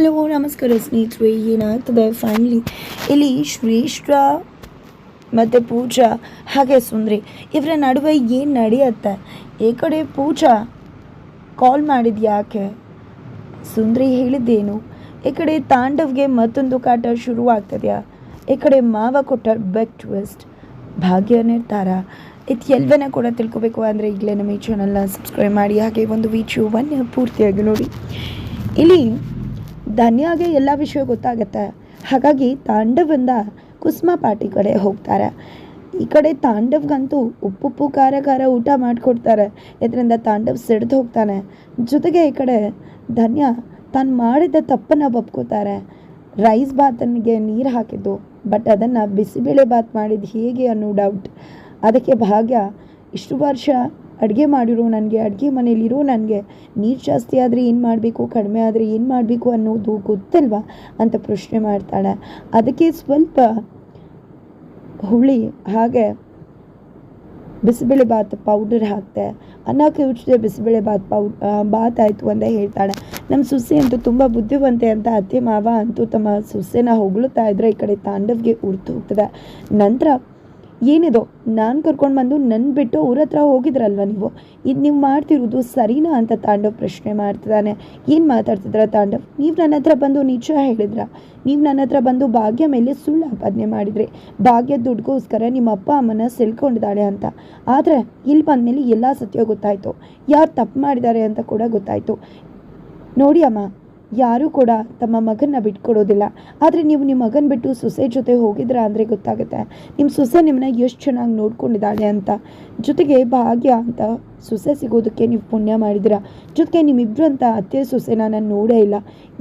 Hello ನಮಸ್ಕಾರ ಸ್ನೇಹಿತರೆ ಏನಾಗ್ತದೆ ಫೈನಲಿ ಇಲ್ಲಿ ಶ್ರೇಷ್ಠ ಮತ್ತು ಪೂಜಾ ಹಾಗೆ ಸುಂದ್ರಿ ಇವರ ನಡುವೆ ಏನು ನಡೆಯುತ್ತೆ ಈ ಕಡೆ ಪೂಜಾ ಕಾಲ್ ಮಾಡಿದ್ದು ಯಾಕೆ ಸುಂದ್ರಿ ಹೇಳಿದ್ದೇನು ಈ ಕಡೆ ತಾಂಡವ್ಗೆ ಮತ್ತೊಂದು ಕಾಟ ಶುರುವಾಗ್ತದೆಯಾ ಈ ಕಡೆ ಮಾವ ಕೊಟ್ಟ ಬೆಕ್ ಟ್ವಿಸ್ಟ್ ಭಾಗ್ಯ ನಿರ್ಧಾರ ಇದು ಎಲ್ಲವನ್ನ ಕೂಡ ತಿಳ್ಕೊಬೇಕು ಅಂದರೆ ಈಗಲೇ ನಮ್ಮ ಈ ಚಾನಲ್ನ ಸಬ್ಸ್ಕ್ರೈಬ್ ಮಾಡಿ ಹಾಗೆ ಒಂದು ವಿಡಿಯೋವನ್ನು ಪೂರ್ತಿಯಾಗಿ ನೋಡಿ ಇಲ್ಲಿ ಧನ್ಯಾಗೆ ಎಲ್ಲ ವಿಷಯ ಗೊತ್ತಾಗತ್ತೆ. ಹಾಗಾಗಿ ತಾಂಡವಿಂದ ಕುಸುಮ ಪಾರ್ಟಿ ಕಡೆ ಹೋಗ್ತಾರೆ. ಈ ಕಡೆ ತಾಂಡವ್ಗಂತೂ ಉಪ್ಪುಪ್ಪು ಖಾರ ಖಾರ ಊಟ ಮಾಡಿಕೊಡ್ತಾರೆ. ಇದರಿಂದ ತಾಂಡವ್ ಸಿಡ್ದು ಹೋಗ್ತಾನೆ. ಜೊತೆಗೆ ಈ ಕಡೆ ಧನ್ಯ ತಾನು ಮಾಡಿದ ತಪ್ಪನ್ನು ಒಪ್ಕೋತಾರೆ. ರೈಸ್ ಬಾತನಿಗೆ ನೀರು ಹಾಕಿದ್ದು, ಬಟ್ ಅದನ್ನು ಬಿಸಿಬೇಳೆ ಬಾತ್ ಮಾಡಿದ್ದು ಹೇಗೆ ಅನ್ನೋ ಡೌಟ್ ಅದಕ್ಕೆ ಭಾಗ್ಯ ಇಷ್ಟು ವರ್ಷ ಅಡುಗೆ ಮಾಡಿರೋ, ನನಗೆ ಅಡುಗೆ ಮನೇಲಿರೋ, ನನಗೆ ನೀರು ಜಾಸ್ತಿ ಆದರೆ ಏನು ಮಾಡಬೇಕು, ಕಡಿಮೆ ಆದರೆ ಏನು ಮಾಡಬೇಕು ಅನ್ನೋದು ಗೊತ್ತಲ್ವಾ? ಅಂತ ಪ್ರಶ್ನೆ ಮಾಡ್ತಾಳೆ. ಅದಕ್ಕೆ ಸ್ವಲ್ಪ ಹುಳಿ, ಹಾಗೆ ಬಿಸಿಬೇಳೆ ಬಾತ್ ಪೌಡರ್ ಹಾಕ್ತೆ. ಅನ್ನ ಕಿವುಚಿದೆ ಬಿಸಿಬೇಳೆ ಬಾತ್ ಪೌ ಬಾತ್ ಆಯಿತು ಅಂತ ಹೇಳ್ತಾಳೆ. ನಮ್ಮ ಸೊಸೆ ಅಂತೂ ತುಂಬ ಬುದ್ಧಿವಂತೆ ಅಂತ ಅತ್ತೆ ಮಾವ ಅಂತೂ ತಮ್ಮ ಸೊಸೆನ ಹೊಗಳುತ್ತಾ ಇದ್ರೆ ಈ ಕಡೆ ತಾಂಡವ್ಗೆ ಉರ್ತು ಹೋಗ್ತದೆ. ನಂತರ ಏನಿದು? ನಾನು ಕರ್ಕೊಂಡು ಬಂದು ನನ್ನ ಬಿಟ್ಟು ಅವ್ರ ಹತ್ರ ಹೋಗಿದ್ರಲ್ವ ನೀವು? ಇದು ನೀವು ಮಾಡ್ತಿರೋದು ಸರಿನಾ ಅಂತ ತಾಂಡವ್ ಪ್ರಶ್ನೆ ಮಾಡ್ತಿದ್ದಾನೆ ಏನು ಮಾತಾಡ್ತಿದ್ರ ತಾಂಡವ್? ನೀವು ನನ್ನ ಹತ್ರ ಬಂದು ನಿಜ ಹೇಳಿದ್ರ? ನೀವು ನನ್ನ ಹತ್ರ ಬಂದು ಭಾಗ್ಯ ಮೇಲೆ ಸುಳ್ಳು ಆಪಾದನೆ ಮಾಡಿದ್ರಿ. ಭಾಗ್ಯ ದುಡ್ಗೋಸ್ಕರ ನಿಮ್ಮ ಅಪ್ಪ ಅಮ್ಮನ ಸೆಳ್ಕೊಂಡಿದ್ದಾಳೆ ಅಂತ. ಆದರೆ ಇಲ್ಲಿ ಬಂದಮೇಲೆ ಎಲ್ಲ ಸತ್ಯ ಗೊತ್ತಾಯಿತು. ಯಾರು ತಪ್ಪು ಮಾಡಿದ್ದಾರೆ ಅಂತ ಕೂಡ ಗೊತ್ತಾಯಿತು. ನೋಡಿ ಅಮ್ಮ ಯಾರೂ ಕೂಡ ತಮ್ಮ ಮಗನ್ನ ಬಿಟ್ಕೊಡೋದಿಲ್ಲ. ಆದರೆ ನೀವು ನಿಮ್ಮ ಮಗನ ಬಿಟ್ಟು ಸೊಸೆ ಜೊತೆ ಹೋಗಿದ್ರ ಅಂದರೆ ಗೊತ್ತಾಗುತ್ತೆ. ನಿಮ್ಮ ಸೊಸೆ ನಿಮ್ಮನ್ನ ಎಷ್ಟು ಚೆನ್ನಾಗಿ ನೋಡ್ಕೊಂಡಿದ್ದಾಳೆ ಅಂತ. ಜೊತೆಗೆ ಭಾಗ್ಯ ಅಂತ ಸೊಸೆ ಸಿಗೋದಕ್ಕೆ ನೀವು ಪುಣ್ಯ ಮಾಡಿದಿರ ಜೊತೆಗೆ ನಿಮ್ಮಿಬ್ಬರು ಅಂತ ಅತ್ತೆ ಸೊಸೆ ನಾನು ನೋಡೇ ಇಲ್ಲ.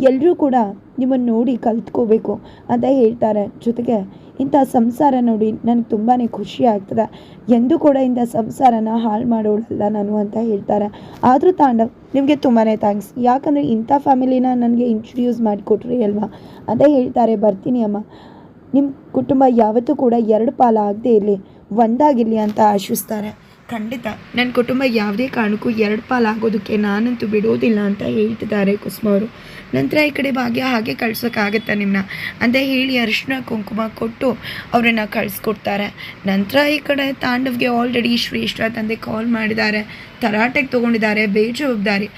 ಎಲ್ಲರೂ ಕೂಡ ನಿಮ್ಮನ್ನು ನೋಡಿ ಕಲ್ತ್ಕೋಬೇಕು ಅಂತ ಹೇಳ್ತಾರೆ. ಜೊತೆಗೆ ಇಂಥ ಸಂಸಾರ ನೋಡಿ ನನಗೆ ತುಂಬಾ ಖುಷಿ ಆಗ್ತದೆ. ಎಂದೂ ಕೂಡ ಇಂಥ ಸಂಸಾರನ ಹಾಳು ಮಾಡೋಳಲ್ಲ ನಾನು ಅಂತ ಹೇಳ್ತಾರೆ. ಆದರೂ ತಾಂಡವ್ ನಿಮಗೆ ತುಂಬಾ ಥ್ಯಾಂಕ್ಸ್ ಯಾಕಂದರೆ ಇಂಥ ಫ್ಯಾಮಿಲಿನ ನನಗೆ ಇಂಟ್ರಡ್ಯೂಸ್ ಮಾಡಿಕೊಟ್ರಿ ಅಲ್ವಾ? ಅಂತ ಹೇಳ್ತಾರೆ, ಬರ್ತೀನಿ ಅಮ್ಮ. ನಿಮ್ಮ ಕುಟುಂಬ ಯಾವತ್ತೂ ಕೂಡ ಎರಡು ಪಾಲ ಆಗದೆ ಇರಲಿ, ಒಂದಾಗಿರಲಿ ಅಂತ ಆಶಿಸ್ತಾರೆ. ಖಂಡಿತ. ನನ್ನ ಕುಟುಂಬ ಯಾವುದೇ ಕಾರಣಕ್ಕೂ ಎರಡು ಪಾಲಾಗೋದಕ್ಕೆ ನಾನಂತೂ ಬಿಡೋದಿಲ್ಲ ಅಂತ ಹೇಳ್ತಿದ್ದಾರೆ ಕುಸುಮ ಅವರು. ನಂತರ ಈ ಕಡೆ ಭಾಗ್ಯ ಹಾಗೆ ಕಳ್ಸೋಕ್ಕಾಗತ್ತಾ ನಿಮ್ಮನ್ನ ಅಂತ ಹೇಳಿ ಅರಿಶಿನ ಕುಂಕುಮ ಕೊಟ್ಟು ಅವರನ್ನು ಕಳಿಸ್ಕೊಡ್ತಾರೆ. ನಂತರ ಈ ಕಡೆ ತಾಂಡವ್ಗೆ ಆಲ್ರೆಡಿ ಶ್ರೇಷ್ಠ ತಂದೆ ಕಾಲ್ ಮಾಡಿದ್ದಾರೆ. ತರಾಟೆಗೆ ತೊಗೊಂಡಿದ್ದಾರೆ ಬೇಜವಾಬ್ದಾರಿ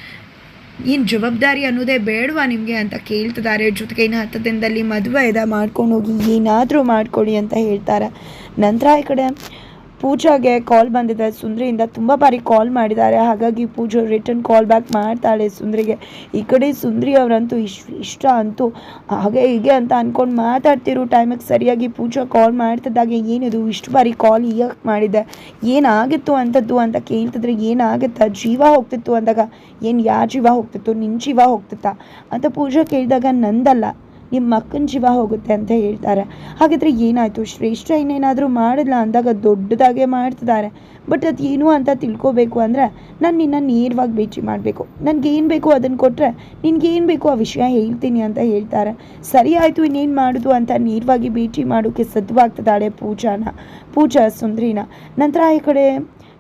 ಏನು ಜವಾಬ್ದಾರಿ ಅನ್ನೋದೇ ಬೇಡವಾ ನಿಮಗೆ ಅಂತ ಕೇಳ್ತಿದ್ದಾರೆ. ಜೊತೆಗೆ ಇನ್ನು ಹತ್ತು ದಿನದಲ್ಲಿ ಮದುವೆ ಇದೆ, ಮಾಡ್ಕೊಂಡು ಹೋಗಿ ಏನಾದರೂ ಮಾಡಿಕೊಡಿ ಅಂತ ಹೇಳ್ತಾರೆ. ನಂತರ ಈ ಕಡೆ ಪೂಜಾಗೆ ಕಾಲ್ ಬಂದಿದೆ. ಸುಂದ್ರಿಯಿಂದ ತುಂಬ ಬಾರಿ ಕಾಲ್ ಮಾಡಿದ್ದಾರೆ. ಹಾಗಾಗಿ ಪೂಜಾ ರಿಟರ್ನ್ ಕಾಲ್ ಬ್ಯಾಕ್ ಮಾಡ್ತಾಳೆ ಸುಂದ್ರಿಗೆ. ಈ ಕಡೆ ಸುಂದ್ರಿ ಅವರಂತೂ ಇಷ್ಟ ಇಷ್ಟ ಅಂತೂ ಹಾಗೆ ಹೀಗೆ ಅಂತ ಅಂದ್ಕೊಂಡು ಮಾತಾಡ್ತಿರೋ ಟೈಮಿಗೆ ಸರಿಯಾಗಿ ಪೂಜಾ ಕಾಲ್ ಮಾಡ್ತಿದ್ದಾಗ ಏನಿದು? ಇಷ್ಟು ಬಾರಿ ಕಾಲ್ ಈಗ ಮಾಡಿದೆ. ಏನಾಗಿತ್ತು ಅಂಥದ್ದು ಅಂತ ಕೇಳ್ತಿದ್ರೆ ಏನಾಗುತ್ತಾ? ಜೀವ ಹೋಗ್ತಿತ್ತು ಅಂದಾಗ ಏನು, ಯಾರ ಜೀವ ಹೋಗ್ತಿತ್ತು? ನಿನ್ನ ಜೀವ ಹೋಗ್ತಿತ್ತಾ? ಅಂತ ಪೂಜಾ ಕೇಳಿದಾಗ ನಂದಲ್ಲ. ನಿಮ್ಮ ಮಕ್ಕನ ಜೀವ ಹೋಗುತ್ತೆ ಅಂತ ಹೇಳ್ತಾರೆ. ಹಾಗಿದ್ರೆ ಏನಾಯಿತು? ಶ್ರೇಷ್ಠ ಇನ್ನೇನಾದರೂ ಮಾಡಿಲ್ಲ ಅಂದಾಗ ದೊಡ್ಡದಾಗೆ ಮಾಡ್ತಿದ್ದಾರೆ. ಬಟ್ ಅದು ಏನು ಅಂತ ತಿಳ್ಕೊಬೇಕು ಅಂದರೆ ನಾನು ನಿನ್ನ ನೇರವಾಗಿ ಭೇಟಿ ಮಾಡಬೇಕು. ನನಗೇನು ಬೇಕು ಅದನ್ನು ಕೊಟ್ಟರೆ ನಿನಗೇನು ಬೇಕು ಆ ವಿಷಯ ಹೇಳ್ತೀನಿ ಅಂತ ಹೇಳ್ತಾರೆ. ಸರಿ ಆಯಿತು, ಇನ್ನೇನು ಮಾಡೋದು ಅಂತ ನೇರವಾಗಿ ಭೇಟಿ ಮಾಡೋಕ್ಕೆ ಸದ್ವಾಗ್ತದಾಳೆ ಪೂಜಾನ, ಪೂಜಾ ಸುಂದ್ರಿನ. ನಂತರ ಈ ಕಡೆ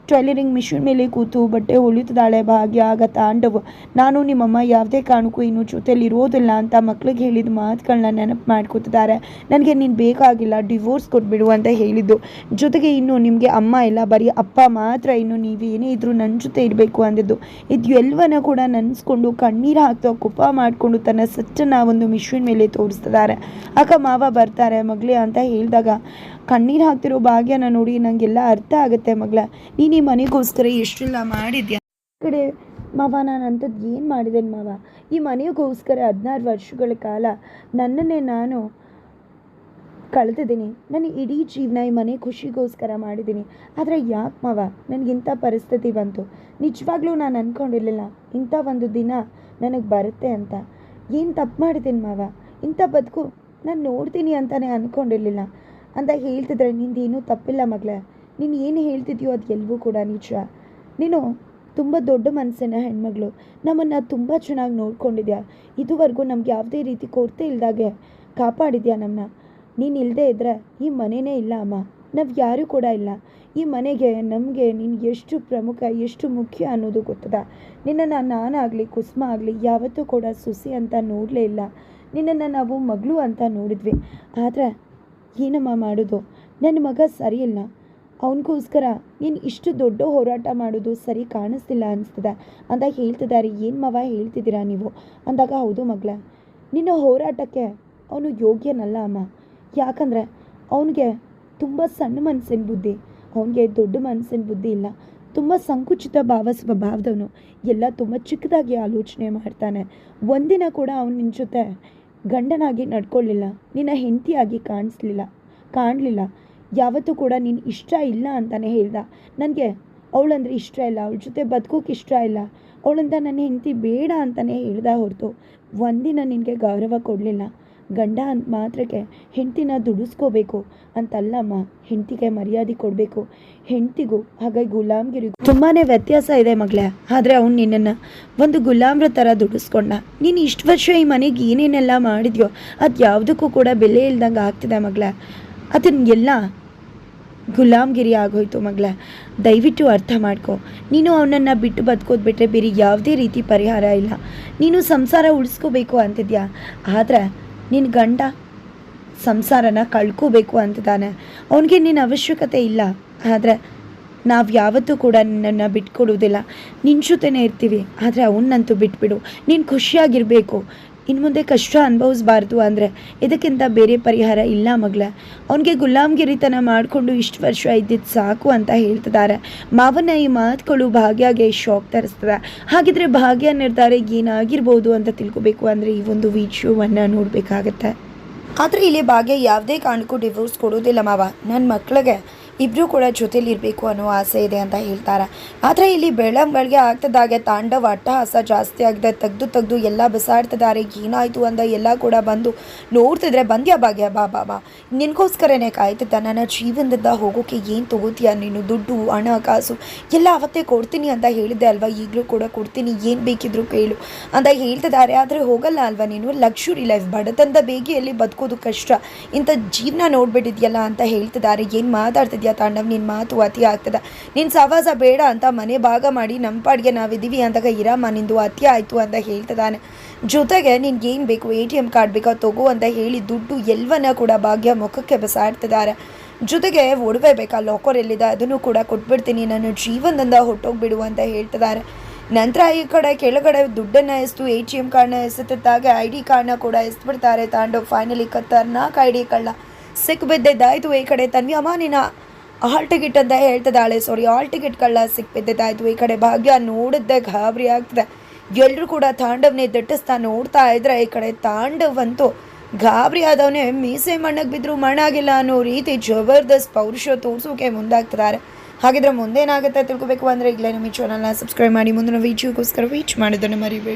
ಟೈಲರಿಂಗ್ ಮಿಷಿನ್ ಮೇಲೆ ಕೂತು ಬಟ್ಟೆ ಹೊಲಿಯುತ್ತಿದ್ದಾಳೆ ಭಾಗ್ಯ ಆಗ ತಾಂಡವ್, ನಾನು ನಿಮ್ಮಮ್ಮ ಯಾವುದೇ ಕಾರಣಕ್ಕೂ ಇನ್ನು ಜೊತೆಯಲ್ಲಿ ಇರೋದಿಲ್ಲ ಅಂತ ಮಕ್ಳಿಗೆ ಹೇಳಿದ ಮಾತುಗಳನ್ನ ನೆನಪು ಮಾಡ್ಕೊತಿದ್ದಾರೆ. ನನಗೆ ನೀನು ಬೇಕಾಗಿಲ್ಲ, ಡಿವೋರ್ಸ್ ಕೊಟ್ಬಿಡು ಅಂತ ಹೇಳಿದ್ದು. ಜೊತೆಗೆ ಇನ್ನು ನಿಮಗೆ ಅಮ್ಮ ಇಲ್ಲ, ಬರೀ ಅಪ್ಪ ಮಾತ್ರ, ಇನ್ನು ನೀವೇನೇ ಇದ್ರೂ ನನ್ನ ಜೊತೆ ಇರಬೇಕು ಅಂದಿದ್ದು. ಇದು ಎಲ್ಲವನ್ನ ಕೂಡ ನೆನೆಸ್ಕೊಂಡು ಕಣ್ಣೀರು ಹಾಕ್ತಾ ಕುಪ್ಪ ಮಾಡಿಕೊಂಡು ತನ್ನ ಸಚ್ಚನ್ನ ಒಂದು ಮಿಷಿನ್ ಮೇಲೆ ತೋರಿಸ್ತಿದ್ದಾರೆ. ಅಕ್ಕ, ಮಾವ ಬರ್ತಾರೆ, ಮಗಳೇ ಅಂತ ಹೇಳಿದಾಗ ಕಣ್ಣೀರು ಹಾಕ್ತಿರೋ ಭಾಗ್ಯನ ನೋಡಿ ನನಗೆಲ್ಲ ಅರ್ಥ ಆಗುತ್ತೆ ಮಗಳ. ನೀನು ಈ ಮನೆಗೋಸ್ಕರ ಎಷ್ಟೆಲ್ಲ ಮಾಡಿದ್ಯಾ? ಕಡೆ ಮಾವ, ನಾನು ಅಂಥದ್ದು ಏನು ಮಾಡಿದ್ದೇನೆ ಮಾವ? ಈ ಮನೆಗೋಸ್ಕರ ಹದಿನಾರು ವರ್ಷಗಳ ಕಾಲ ನನ್ನನ್ನೇ ನಾನು ಕಳೆದಿದ್ದೀನಿ. ನಾನು ಇಡೀ ಜೀವನ ಈ ಮನೆ ಖುಷಿಗೋಸ್ಕರ ಮಾಡಿದ್ದೀನಿ. ಆದರೆ ಯಾಕೆ ಮಾವ? ನನಗಿಂಥ ಪರಿಸ್ಥಿತಿ ಬಂತು. ನಿಜವಾಗ್ಲೂ ನಾನು ಅಂದ್ಕೊಂಡಿರಲಿಲ್ಲ ಇಂಥ ಒಂದು ದಿನ ನನಗೆ ಬರುತ್ತೆ ಅಂತ. ಏನು ತಪ್ಪು ಮಾಡಿದ್ದೀನಿ ಮಾವ? ಇಂಥ ಬದುಕು ನಾನು ನೋಡ್ತೀನಿ ಅಂತಲೇ ಅಂದ್ಕೊಂಡಿರಲಿಲ್ಲ ಅಂತ ಹೇಳ್ತಿದ್ರೆ ನಿಂದೇನೂ ತಪ್ಪಿಲ್ಲ ಮಗಳೇ. ನೀನು ಏನು ಹೇಳ್ತಿದ್ಯೋ ಅದು ಎಲ್ಲವೂ ಕೂಡ ನಿಜ. ನೀನು ತುಂಬ ದೊಡ್ಡ ಮನಸ್ಸಿನ ಹೆಣ್ಮಗಳು. ನಮ್ಮನ್ನು ತುಂಬ ಚೆನ್ನಾಗಿ ನೋಡ್ಕೊಂಡಿದ್ಯಾ? ಇದುವರೆಗೂ ನಮ್ಗೆ ಯಾವುದೇ ರೀತಿ ಕೊರತೆ ಇಲ್ದಾಗೆ ಕಾಪಾಡಿದ್ಯಾ ನಮ್ಮನ್ನ ನೀನು ಇಲ್ಲದೆ ಇದ್ದರೆ ಈ ಮನೆಯೇ ಇಲ್ಲ ಅಮ್ಮ. ನಾವು ಯಾರೂ ಕೂಡ ಇಲ್ಲ. ಈ ಮನೆಗೆ, ನಮಗೆ ನೀನು ಎಷ್ಟು ಪ್ರಮುಖ, ಎಷ್ಟು ಮುಖ್ಯ ಅನ್ನೋದು ಗೊತ್ತದ? ನಿನ್ನನ್ನು ನಾನಾಗಲಿ, ಕುಸುಮ ಆಗಲಿ, ಯಾವತ್ತೂ ಕೂಡ ಸುಸಿ ಅಂತ ನೋಡಲೇ ಇಲ್ಲ. ನಿನ್ನನ್ನು ನಾವು ಮಗಳು ಅಂತ ನೋಡಿದ್ವಿ. ಆದರೆ ಏನಮ್ಮ ಮಾಡೋದು ನನ್ನ ಮಗ ಸರಿಯಿಲ್ಲ. ಅವನಿಗೋಸ್ಕರ ನೀನು ಇಷ್ಟು ದೊಡ್ಡ ಹೋರಾಟ ಮಾಡೋದು ಸರಿ ಕಾಣಿಸ್ತಿಲ್ಲ ಅನಿಸ್ತದೆ. ಅಂತ ಹೇಳ್ತಿದ್ದಾರೆ ಏನು ಮವ ಹೇಳ್ತಿದ್ದೀರಾ ನೀವು? ಅಂದಾಗ, ಹೌದು ಮಗಳ. ನಿನ್ನ ಹೋರಾಟಕ್ಕೆ ಅವನು ಯೋಗ್ಯನಲ್ಲ ಅಮ್ಮ. ಯಾಕಂದರೆ ಅವನಿಗೆ ತುಂಬ ಸಣ್ಣ ಮನಸ್ಸಿನ ಬುದ್ಧಿ, ಅವನಿಗೆ ದೊಡ್ಡ ಮನಸ್ಸಿನ ಬುದ್ಧಿ ಇಲ್ಲ. ತುಂಬ ಸಂಕುಚಿತ ಭಾವ ಸ್ವಭಾವದವನು. ಎಲ್ಲ ತುಂಬ ಚಿಕ್ಕದಾಗಿ ಆಲೋಚನೆ ಮಾಡ್ತಾನೆ. ಒಂದಿನ ಕೂಡ ಅವನು ನಿನ್ನ ಜೊತೆ ಗಂಡನಾಗಿ ನಡ್ಕೊಳ್ಳಿಲ್ಲ. ನಿನ್ನ ಹೆಂಡತಿಯಾಗಿ ಕಾಣಿಸ್ಲಿಲ್ಲ. ಕಾಣಲಿಲ್ಲ. ಯಾವತ್ತೂ ಕೂಡ ನೀನು ಇಷ್ಟ ಇಲ್ಲ ಅಂತಲೇ ಹೇಳ್ದ. ನನಗೆ ಅವಳಂದ್ರೆ ಇಷ್ಟ ಇಲ್ಲ. ಅವಳ ಜೊತೆ ಬದುಕೋಕೆ ಇಷ್ಟ ಇಲ್ಲ. ಅವಳಂತ ನನ್ನ ಹೆಂಡತಿ ಬೇಡ ಅಂತಲೇ ಹೇಳ್ದ ಹೊರತು. ಒಂದಿನ ನಿನಗೆ ಗೌರವ ಕೊಡಲಿಲ್ಲ. ಗಂಡ ಅಂತ ಮಾತ್ರಕ್ಕೆ ಹೆಂಡ್ತಿನ ದುಡಿಸ್ಕೋಬೇಕು ಅಂತಲ್ಲಮ್ಮ ಹೆಂಡ್ತಿಗೆ ಮರ್ಯಾದೆ ಕೊಡಬೇಕು. ಹೆಂಡ್ತಿಗೂ ಹಾಗೆ ಗುಲಾಮ್ಗಿರಿಗೂ ತುಂಬಾ ವ್ಯತ್ಯಾಸ ಇದೆ ಮಗಳೇ. ಆದರೆ ಅವ್ನು ನಿನ್ನನ್ನು ಒಂದು ಗುಲಾಮ್ರ ಥರ ದುಡಿಸ್ಕೊಂಡ. ನೀನು ಇಷ್ಟು ವರ್ಷ ಈ ಮನೆಗೆ ಏನೇನೆಲ್ಲ ಮಾಡಿದ್ಯೋ ಅದು ಯಾವುದಕ್ಕೂ ಕೂಡ ಬೆಲೆ ಇಲ್ದಂಗೆ ಆಗ್ತಿದೆ ಮಗಳೇ. ಅದನ್ನೆಲ್ಲ ಗುಲಾಮ್ಗಿರಿ ಆಗೋಯ್ತು ಮಗಳೇ. ದಯವಿಟ್ಟು ಅರ್ಥ ಮಾಡ್ಕೊ. ನೀನು ಅವನನ್ನು ಬಿಟ್ಟು ಬದುಕೋದು ಬಿಟ್ಟರೆ ಬೇರೆ ಯಾವುದೇ ರೀತಿ ಪರಿಹಾರ ಇಲ್ಲ. ನೀನು ಸಂಸಾರ ಉಳಿಸ್ಕೋಬೇಕು ಅಂತಿದ್ಯಾ? ಆದರೆ ನಿನ್ನ ಗಂಡ ಸಂಸಾರನ ಕಳ್ಕೋಬೇಕು ಅಂತಿದ್ದಾನೆ. ಅವನಿಗೆ ನಿನ್ನ ಅವಶ್ಯಕತೆ ಇಲ್ಲ. ಆದರೆ ನಾವು ಯಾವತ್ತೂ ಕೂಡ ನಿನ್ನನ್ನು ಬಿಟ್ಕೊಡುವುದಿಲ್ಲ. ನಿನ್ನ ಜೊತೆನೇ ಇರ್ತೀವಿ. ಆದರೆ ಅವನ್ನಂತೂ ಬಿಟ್ಬಿಡು. ನೀನು ಖುಷಿಯಾಗಿರಬೇಕು. ಇನ್ನು ಮುಂದೆ ಕಷ್ಟ ಅನುಭವಿಸ್ಬಾರ್ದು ಅಂದರೆ ಇದಕ್ಕಿಂತ ಬೇರೆ ಪರಿಹಾರ ಇಲ್ಲ ಮಗಳ ಅವನಿಗೆ ಗುಲಾಮ್ಗಿರಿತನ ಮಾಡಿಕೊಂಡು ಇಷ್ಟು ವರ್ಷ ಇದ್ದಿದ್ದು ಸಾಕು ಅಂತ ಹೇಳ್ತಿದ್ದಾರೆ ಮಾವನ ಈ ಮಾತುಗಳು ಭಾಗ್ಯಗೆ ಶಾಕ್ ತರಿಸ್ತದೆ. ಹಾಗಿದ್ರೆ ಭಾಗ್ಯ ನಿರ್ಧಾರ ಏನಾಗಿರ್ಬೋದು ಅಂತ ತಿಳ್ಕೊಬೇಕು ಅಂದರೆ ಈ ಒಂದು ವಿಡಿಯೋವನ್ನು ನೋಡಬೇಕಾಗತ್ತೆ. ಆದರೆ ಇಲ್ಲಿ ಭಾಗ್ಯ ಯಾವುದೇ ಕಾರಣಕ್ಕೂ ಡಿವೋರ್ಸ್ ಕೊಡೋದಿಲ್ಲ ಮಾವ. ನನ್ನ ಮಕ್ಕಳಿಗೆ ಇಬ್ಬರು ಕೂಡ ಜೊತೆಲಿ ಇರಬೇಕು ಅನ್ನೋ ಆಸೆ ಇದೆ ಅಂತ ಹೇಳ್ತಾರೆ. ಆದರೆ ಇಲ್ಲಿ ಬೆಳಂಗಳಿಗೆ ಆಗ್ತದಾಗೆ ತಾಂಡವ ಅಟ್ಟಹಾಸ ಜಾಸ್ತಿ ಆಗಿದೆ. ತೆಗ್ದು ತೆಗ್ದು ಎಲ್ಲ ಬಿಸಾಡ್ತಿದ್ದಾರೆ. ಏನಾಯಿತು ಅಂತ ಎಲ್ಲ ಕೂಡ ಬಂದು ನೋಡ್ತಿದ್ರೆ ಬಂದ್ಯಾ ಭಾಗ್ಯ? ಬಾ ಬಾ ಬಾ. ನಿನಗೋಸ್ಕರನೇ ಕಾಯ್ತಿದ್ದ ನನ್ನ ಜೀವನದಿಂದ ಹೋಗೋಕೆ ಏನು ತಗೋತೀಯ ನೀನು? ದುಡ್ಡು, ಹಣ, ಕಾಸು ಎಲ್ಲ ಅವತ್ತೇ ಕೊಡ್ತೀನಿ ಅಂತ ಹೇಳಿದ್ದೆ ಅಲ್ವಾ? ಈಗಲೂ ಕೂಡ ಕೊಡ್ತೀನಿ. ಏನು ಬೇಕಿದ್ರು ಕೇಳು ಅಂತ ಹೇಳ್ತಿದ್ದಾರೆ. ಆದರೆ ಹೋಗಲ್ಲ ಅಲ್ವಾ ನೀನು? Luxury life. ಬಡತನದ ಬೇಗಿಯಲ್ಲಿ ಬದುಕೋದು ಕಷ್ಟ. ಇಂಥ ಜೀವನ ನೋಡ್ಬಿಟ್ಟಿದ್ಯಲ್ಲ ಅಂತ ಹೇಳ್ತಿದ್ದಾರೆ. ಏನು ಮಾತಾಡ್ತಿದ್ಯಾ ತಾಂಡವ್ ನಿನ್ನ ಮಾತು ಅತಿ ಆಗ್ತದ. ನಿನ್ನ ಸವಾಸ ಬೇಡ ಅಂತ ಮನೆ ಭಾಗ ಮಾಡಿ ನಮ್ಮ ಪಾಡಿಗೆ ನಾವಿದ್ದೀವಿ ಅಂದಾಗ ಇರಮ್ಮ ನಿಂದು ಅತಿ ಆಯಿತು ಅಂತ ಹೇಳ್ತದಾನೆ. ಜೊತೆಗೆ ನಿನ್ಗೇನು ಬೇಕು, ಎ ಟಿ ಎಂ ಕಾರ್ಡ್ ಬೇಕಾ ತಗೋ ಅಂತ ಹೇಳಿ ದುಡ್ಡು ಎಲ್ವನ ಕೂಡ ಭಾಗ್ಯ ಮುಖಕ್ಕೆ ಬಸಾಡ್ತಿದ್ದಾರೆ. ಜೊತೆಗೆ ಒಡವೆ ಬೇಕಾ ಲಾಕರ್ ಎಲ್ಲಿದೆ ಅದನ್ನು ಕೂಡ ಕೊಟ್ಬಿಡ್ತೀನಿ, ನನ್ನ ಜೀವನದಿಂದ ಹೊಟ್ಟೋಗ್ಬಿಡು ಅಂತ ಹೇಳ್ತಿದ್ದಾರೆ ನಂತರ ಈ ಕಡೆ ಕೆಳಗಡೆ ದುಡ್ಡನ್ನು ಎಸ್ತು, ಎ ಟಿ ಎಂ ಕಾರ್ಡ್ನ ಎಸೆತಿದ್ದಾಗ ಐ ಡಿ ಕಾರ್ಡ್ನ ಕೂಡ ಎಸ್ಬಿಡ್ತಾರೆ ತಾಂಡು ಫೈನಲಿ ಕತ್ತರ್ನಾಕ್ ಐ ಡಿ ಕಳ್ಳ. ಸಿಕ್ಬಿದ್ದಿದ್ದಾಯ್ತು ಈ ಕಡೆ ತನ್ವಿ ನಿನ್ನ. ಹಾಲ್ ಟಿಕೆಟ್ ಅಂತ ಹೇಳ್ತದಾಳೆ ಸಾರಿ ಆಲ್ ಟಿಕೆಟ್ ಕಳ್ಳ ಸಿಕ್ಬಿದ್ದಿದ್ದಾಯ್ತು. ಈ ಕಡೆ ಭಾಗ್ಯ ನೋಡಿದ್ದೆ ಗಾಬರಿ ಆಗ್ತದೆ. ಎಲ್ಲರೂ ಕೂಡ ತಾಂಡವನೇ ದಟ್ಟಿಸ್ತಾ ನೋಡ್ತಾ ಇದ್ರೆ ಈ ಕಡೆ ತಾಂಡವ್ ಅಂತೂ ಗಾಬರಿ ಆದವನೇ ಮೀಸೆ ಮಣ್ಣಕ್ಕೆ ಬಿದ್ದರೂ ಮಣ್ಣಾಗಿಲ್ಲ ಅನ್ನೋ ರೀತಿ ಜಬರ್ದಸ್ತ್ ಪೌರುಷ ತೋರಿಸೋಕೆ ಮುಂದಾಗ್ತಿದ್ದಾರೆ. ಹಾಗಿದ್ರೆ ಮುಂದೇನಾಗುತ್ತೆ ತಿಳ್ಕೊಬೇಕು ಅಂದರೆ ಈಗಲೇ ನಮ್ಮ ಚಾನಲ್ನ ಸಬ್ಸ್ಕ್ರೈಬ್ ಮಾಡಿ. ಮುಂದಿನ ವೀಡಿಯೋಗೋಸ್ಕರ ವೀಚ್ ಮಾಡೋದನ್ನು ಮರಿಬೇಡಿ.